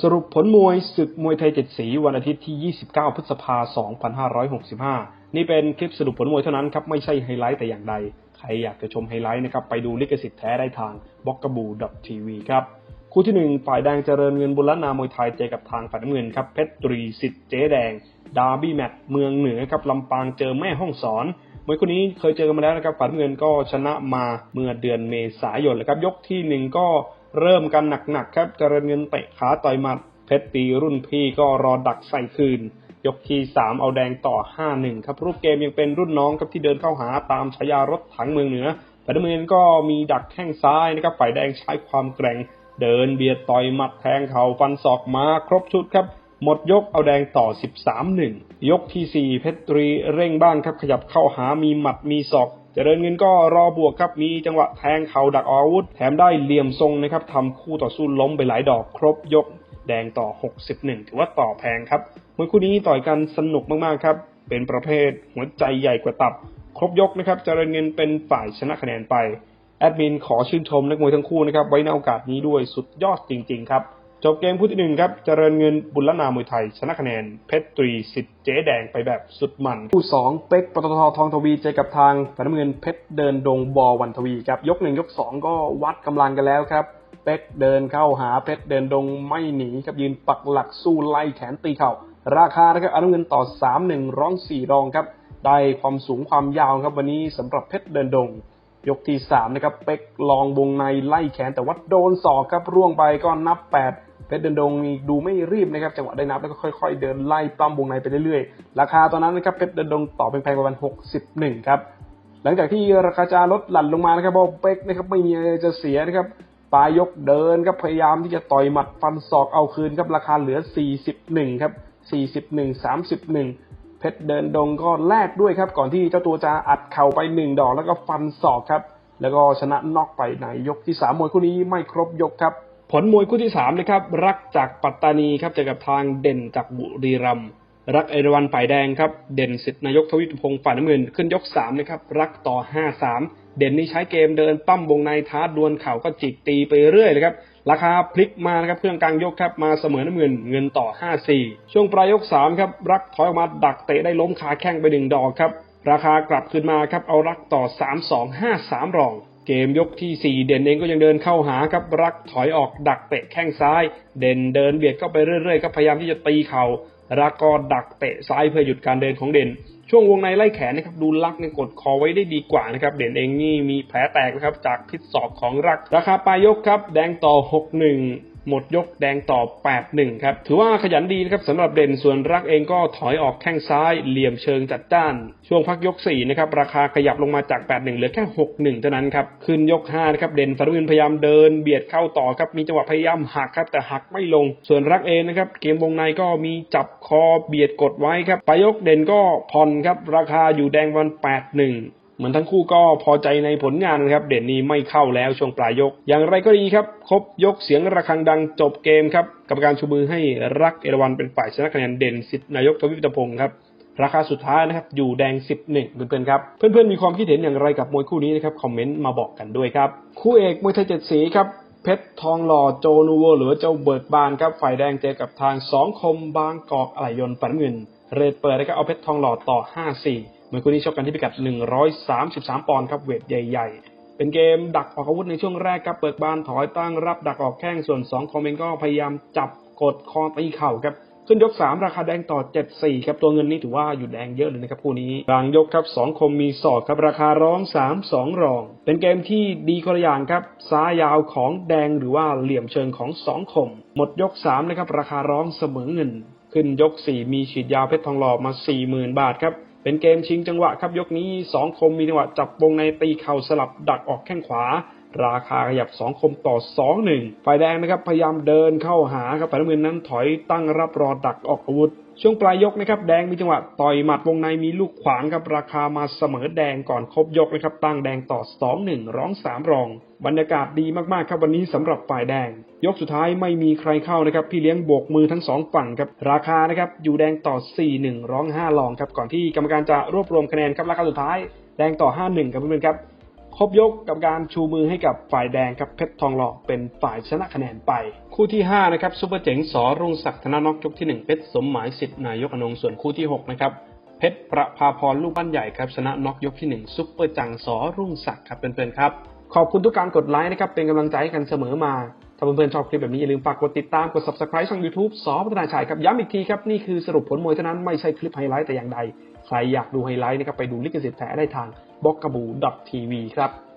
สรุปผลมวยศึกมวยไทยเจ็ดสีวันอาทิตย์ที่ 29 พฤษภาคม 2565 นี่เป็นคลิปสรุปผลมวยเท่านั้นครับ ไม่ใช่ไฮไลท์แต่อย่างใด ใครอยากจะชมไฮไลท์นะครับ ไปดูลิขสิทธิ์แท้ได้ทางบล็อกกบูดทีวีครับ คู่ที่ 1 ฝ่ายแดงเจริญเงินบุรณามวยไทยเจอกับทางฝ่ายน้ำเงินครับ เพชรตรีสิทธิ์เจ๊แดง ดาร์บี้แมตช์เมืองเหนือครับลำปางเจอแม่ห้องสอนมวยคู่นี้เคยเจอกันมาแล้วนะครับฝ่ายน้ำเงินก็ชนะมาเมื่อเดือนเมษายนแล้วครับยกที่หนึ่งก็ เริ่มกันหนักๆครับเจริญเงินเตะขาต่อยหมัด เพชรตีรุ่นพี่ก็รอดักใส่คืน ยกที่สามเอาแดงต่อ5-1ครับ รูปเกมยังเป็นรุ่นน้องครับที่เดินเข้าหาตามฉายารถถังเมืองเหนือฝ่ายน้ำเงินก็มีดักแข้งซ้ายนะครับฝ่ายแดงใช้ความแกร่ง เดินเบียดต่อยหมัดแทงเข่าฟันศอกมาครบชุดครับหมดยกเอาแดงต่อ 13-1 ยกทีสี่4 เพชรตรีเร่งบ้างครับขยับเข้าหามีหมัดมีศอก จริญเงินก็รอบวกครับ มีจังหวะแทงเข่าดักอาวุธ แถมได้เหลี่ยมทรงนะครับทำคู่ต่อสู้ล้มไปหลายดอกครบยก แดงต่อ 61 ถือว่าต่อแพงครับมวยคู่นี้ต่อยกันสนุกมากๆครับ เป็นประเภทหัวใจใหญ่กว่าตับ ครบยกนะครับ เจริญเงินเป็นฝ่ายชนะคะแนนไป แอดมินขอชื่นชมนักมวยทั้งคู่นะครับ ไว้ในโอกาสนี้ด้วยสุดยอดจริง ๆ ครับ จบเกมคู่ที่หนึ่งครับเจริญเงินบุญละนามวยไทย ชนะคะแนน เพชรตรีสิทธิ์เจ๊แดงไปแบบสุดมัน คู่สองเป็กปตททองทวีเจอกับทางฝ่ายน้ำเงินเพชรเดินดงบอวันทวีครับยกหนึ่งยกสองก็วัดกำลังกันแล้วครับเป็กเดินเข้าหาเพชรเดินดงไม่หนีครับยืนปักหลักสู้ไล่แขนตีเข่าราคานะครับอนุเงินต่อ3 1ร้อง4รองครับได้ความสูงความยาวครับวันนี้สำหรับเพชรเดินดงยกที่3นะครับเป็กลองวงในไล่แขนแต่ว่าโดนศอกครับร่วงไปก็นับ8 เพชรเดินดงมีดูไม่รีบนะครับจังหวะได้นับแล้วก็ค่อย ๆ เดินไล่ปล้ำวงในไปเรื่อยๆ ราคาตอนนั้นนะครับเพชรเดินดงต่อเป็นแพงประมาณ61 ครับหลังจากที่ราคาจะลดหลั่นลงมานะครับเพราะเป็กนะครับไม่มีจะเสียนะครับปลายยกเดินครับพยายามที่จะต่อยหมัดฟันศอกเอาคืนครับราคาเหลือ 41 ครับ 41 31 เพชรเดินดงก็แลกด้วยครับก่อนที่เจ้าตัวจะอัดเข่าไปหนึ่งดอกแล้วก็ฟันศอกครับแล้วก็ชนะน็อกไปในยกที่สามมวยคู่นี้ไม่ครบยกครับ ผลมวยคู่ที่สามนะครับรักจากปัตตานีครับเจอกับทางเด่นจากบุรีรัมย์รักเอราวันฝ่ายแดงครับ เด่นสิทธินายกทวิตพงศ์ฝ่ายน้ำเงินขึ้นยกสามนะครับรักต่อห้าสามเด่นนี่ใช้เกมเดินปั้มวงในท้าดวลเข่าก็จิกตีไปเรื่อยเลยครับราคาพลิกมานะครับเครื่องกลางยกครับมาเสมอน้ำเงินเงินต่อ 5-4 ช่วงปลายยก3ครับรักถอยออกมาดักเตะได้ล้มขาแข้งไปหนึ่งดอกครับราคากลับขึ้นมาครับเอารักต่อ 3-2-5-3 รอง เกมยกที่ 4 เด่นเองก็ยังเดินเข้าหาครับรักถอยออกดักเตะแข้งซ้าย เด่นเดินเบียดเข้าไปเรื่อยๆครับพยายามที่จะตีเข่ารักก็ดักเตะซ้ายเพื่อหยุดการเดินของเด่น ช่วงวงในไล่แขนนะครับดูลักเนี่ยกดคอไว้ได้ดีกว่านะครับเด่นเองนี่มีแผลแตกนะครับจากพิษศอกของรัก ราคาปลายยกครับแดงต่อ 6-1 หมดยกแดงต่อ 8-1 ครับ ถือว่าขยันดีนะครับสำหรับเด่นส่วนรักเองก็ถอยออกแข้งซ้ายเหลี่ยมเชิงจัดจ้าน ช่วงพักยก 4 นะครับ ราคาขยับลงมาจาก 8-1 เหลือแค่ 6-1 เท่านั้นครับ ขึ้นยก 5 นะครับ เด่นฟารุนพยายามเดินเบียดเข้าต่อครับ มีจังหวะพยายามหักครับ แต่หักไม่ลง ส่วนรักเองนะครับ เกมวงในก็มีจับคอเบียดกดไว้ครับไปยยกเด่นก็ผ่อนครับ ราคาอยู่แดงวัน 8-1 เหมือนทั้งคู่ก็พอใจในผลงานนะครับ เด่นนี้ไม่เข้าแล้วช่วงปลายยก อย่างไรก็ดีครับ ครบยกเสียงระฆังดังจบเกมครับกรรมการชูมือให้รักเอราวันเป็นฝ่ายชนะคะแนนเด่นสิทธินายกทวิตพงศ์ครับราคาสุดท้ายนะครับอยู่แดง 11เพื่อนๆครับเพื่อนๆมีความคิดเห็นอย่างไรกับมวยคู่นี้นะครับคอมเมนต์มาบอกกันด้วยครับคู่เอกมวยไทยเจ็ดสีครับเพชรทองหล่อโจนูโวหรือเจ้าเบิกบานครับฝ่ายแดงเจอกับทางสองคมบางกอกอะไหลยนต์ฝันเงิน เรทเปิดนะครับเอาเพชรทองหล่อต่อ 5-4 เมวยคู่นี้ชกกันที่พิกัด 133 ปอนด์ครับเวทใหญ่ ๆ เป็นเกมดักออกอาวุธในช่วงแรกครับเปิดบานถอยตั้งรับดักออกแข้งส่วน2คอมเมนก็พยายามจับกดคอตีเข่าครับขึ้นยก 3 ราคาแดงต่อ 74 ครับ ตัวเงินนี่ถือว่าอยู่แดงเยอะเลยนะครับคู่นี้กลางยกครับ 2 คมมีศอกครับ ราคาร้อง 3 2 รอง เป็นเกมที่ดีคนละอย่างครับ ซ้ายยาวของแดงหรือว่าเหลี่ยมเชิงของ 2 คม หมดยก 3 นะครับ ราคาร้องเสมอเงิน ขึ้นยก 4 มีฉีดยาวเพชรทองหล่อมา 40,000 บาทครับ เป็นเกมชิงจังหวะครับยกนี้สองคมมีจังหวะจับวงในตีเข่าสลับดักออกแข้งขวา ราคาขยับ 2 คมต่อ 2 1 ฝ่ายแดงนะครับพยายามเดินเข้าหาครับฝ่ายน้ำเงินนั้นถอยตั้งรับรอดักออกอาวุธ ช่วงปลายยกนะครับแดงมีจังหวะต่อยหมัดวงในมีลูกขวางครับราคามาเสมอแดงก่อนครบยกนะครับตั้งแดงต่อ 2 1 ร้อง 3 รอง บรรยากาศดีมากๆครับวันนี้สำหรับฝ่ายแดง ยกสุดท้ายไม่มีใครเข้านะครับพี่เลี้ยงโบกมือทั้งสองฝั่งครับราคานะครับอยู่แดงต่อ 4 1 ร้อง 5 รองครับก่อนที่กรรมการจะรวบรวมคะแนนครับราคาสุดท้ายแดงต่อ 5 1 ครับเพื่อนๆครับ ครบยกกับการชูมือให้กับฝ่ายแดงครับเพชรทองหล่อเป็นฝ่ายชนะคะแนนไป คู่ที่5นะครับซุปเปอร์เจ๋งสอรุ่งศักดิ์ธนานอกยกที่ 1 เพชรสมหมายสิทธิ์นายกอนงค์ส่วนคู่ที่6นะครับเพชรประภาพรลูกบ้านใหญ่ครับชนะน็อกยกที่ 1 ซุปเปอร์จังสอรุ่งศักดิ์ครับเพื่อนๆครับ ขอบคุณทุกการกดไลค์นะครับเป็นกำลังใจให้กันเสมอมา ถ้าเพื่อนๆชอบคลิปแบบนี้ อย่าลืมฝากกดติดตามกด subscribe ช่อง YouTube สอพัฒนาชัยครับย้ำอีกทีครับ นี่คือสรุปผลมวยเท่านั้นไม่ใช่คลิปไฮไลท์แต่อย่างใด ใครอยากดูไฮไลท์นะครับไปดูลิขสิทธิ์แท้ได้ทางบล็อกกบูดอททีวีครับ